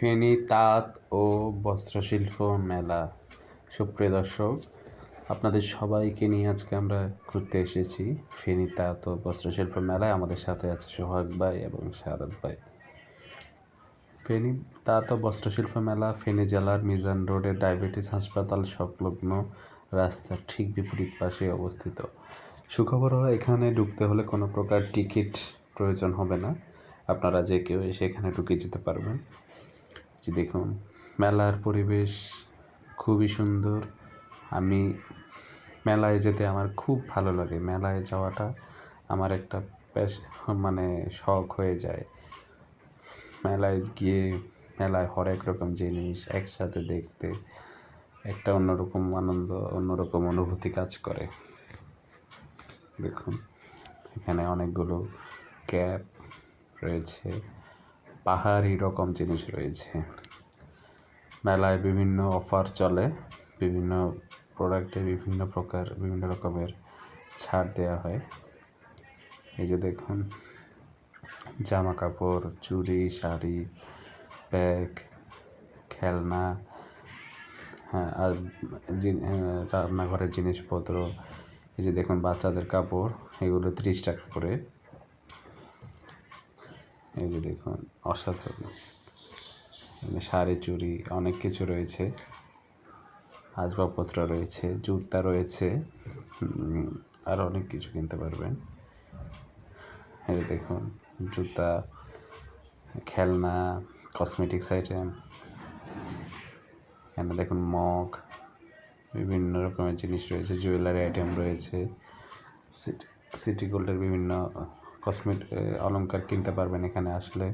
ফেনী তাঁত ও বস্ত্রশিল্প মেলা। সুপ্রিয় দর্শক, আপনাদের সবাইকে নিয়ে আজকে আমরা ঘুরতে এসেছি ফেনী তাঁত ও বস্ত্রশিল্প মেলায়। আমাদের সাথে আছে সোহাগ ভাই এবং শারদ ভাই। ফেনী তাঁত ও বস্ত্রশিল্প মেলা ফেনী জেলার মিজান রোডের ডায়াবেটিস হাসপাতাল সংলগ্ন রাস্তার ঠিক বিপরীত পাশে অবস্থিত। সুখবর হলো এখানে ঢুকতে হলে কোনো প্রকার টিকিট প্রয়োজন হবে না। আপনারা যে কেউ এসে এখানে ঢুকে যেতে পারবেন। যে দেখুন। মেলার পরিবেশ খুবই সুন্দর। আমি মেলায় যেতে আমার খুব ভালো লাগে। মেলায় যাওয়াটা আমার একটা মানে শখ হয়ে যায়। মেলায় গিয়ে মেলায় হরেক রকম জিনিস একসাথে দেখতে একটা অন্যরকম আনন্দ, অন্যরকম অনুভূতি কাজ করে। দেখুন, এখানে অনেকগুলো ক্যাপ রয়েছে। পাহাড়ি রকম জিনিস রয়েছে। মেলায় বিভিন্ন অফার চলে, বিভিন্ন প্রোডাক্টে বিভিন্ন প্রকার, বিভিন্ন রকমের ছাড় দেওয়া হয়। এই যে দেখুন, জামা কাপড়, চুড়ি, শাড়ি, ব্যাগ, খেলনা হ্যাঁ আর রান্নাঘরের জিনিসপত্র, এই যে দেখুন বাচ্চাদের কাপড়, এগুলো ত্রিশ টাকা করে। এই যে দেখুন, অসাধারণ। শাড়ি, চুড়ি অনেক কিছু রয়েছে। আসবাবপত্র রয়েছে, জুতা রয়েছে আর অনেক কিছু কিনতে পারবেন। এই দেখুন, জুতা, খেলনা কসমেটিক্স আইটেম এখানে দেখুন মগ, বিভিন্ন রকমের জিনিস রয়েছে জুয়েলারি আইটেম রয়েছে সিটি গোল্ডের বিভিন্ন কসমেট অলঙ্কার কিনতে পারবেন এখানে আসলে।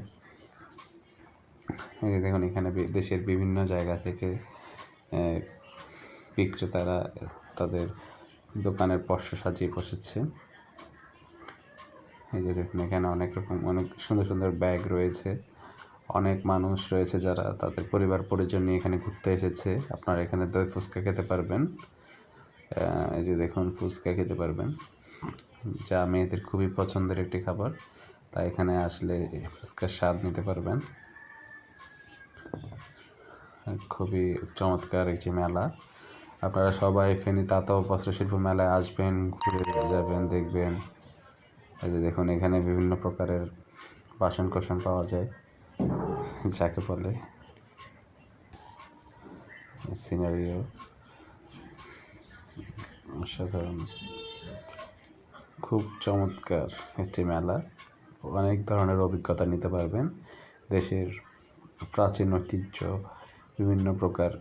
দেখুন, এখানে দেশের বিভিন্ন জায়গা থেকে বিক্রেতারা তাদের দোকানের পশ্চ সাজিয়ে বসেছে। এই যে দেখুন, এখানে অনেক রকম, অনেক সুন্দর সুন্দর ব্যাগ রয়েছে। অনেক মানুষ রয়েছে যারা তাদের পরিবার পরিজন নিয়ে এখানে ঘুরতে এসেছে। আপনারা এখানে দই ফুচকা খেতে পারবেন। এই যে দেখুন, ফুচকা খেতে পারবেন। যা মেয়েদের খুবই পছন্দের একটি খাবার। তাই এখানে আসলে ফুচকার স্বাদ নিতে পারবেন। খুবই চমৎকার একটি মেলা। আপনারা সবাই ফেনী তাঁত বস্ত্রশিল্প মেলায় আসবেন, ঘুরে যাবেন, দেখবেন। এই যে দেখুন, এখানে বিভিন্ন প্রকারের বাসন কোসন পাওয়া যায়, যাকে বলে সিনারিও অসাধারণ। খুব চমৎকার একটি মেলা। অনেক ধরনের অভিজ্ঞতা নিতে পারবেন। দেশের প্রাচীন ঐতিহ্য, বিভিন্ন প্রকার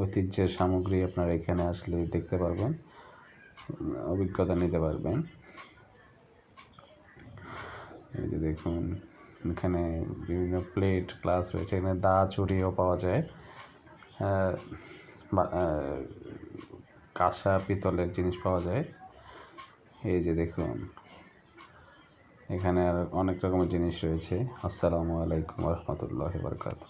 ঐতিহ্যের সামগ্রী আপনারা এখানে আসলে দেখতে পারবেন, অভিজ্ঞতা নিতে পারবেন। এই যে দেখুন, এখানে বিভিন্ন প্লেট গ্লাস রয়েছে, এখানে দা চুরিও পাওয়া যায়। কাঁসা, পিতলের জিনিস পাওয়া যায়। এই যে দেখুন। এখানে আর অনেক রকমের জিনিস রয়েছে। আসসালামু আলাইকুম রহমতুল্লাহ বরকাত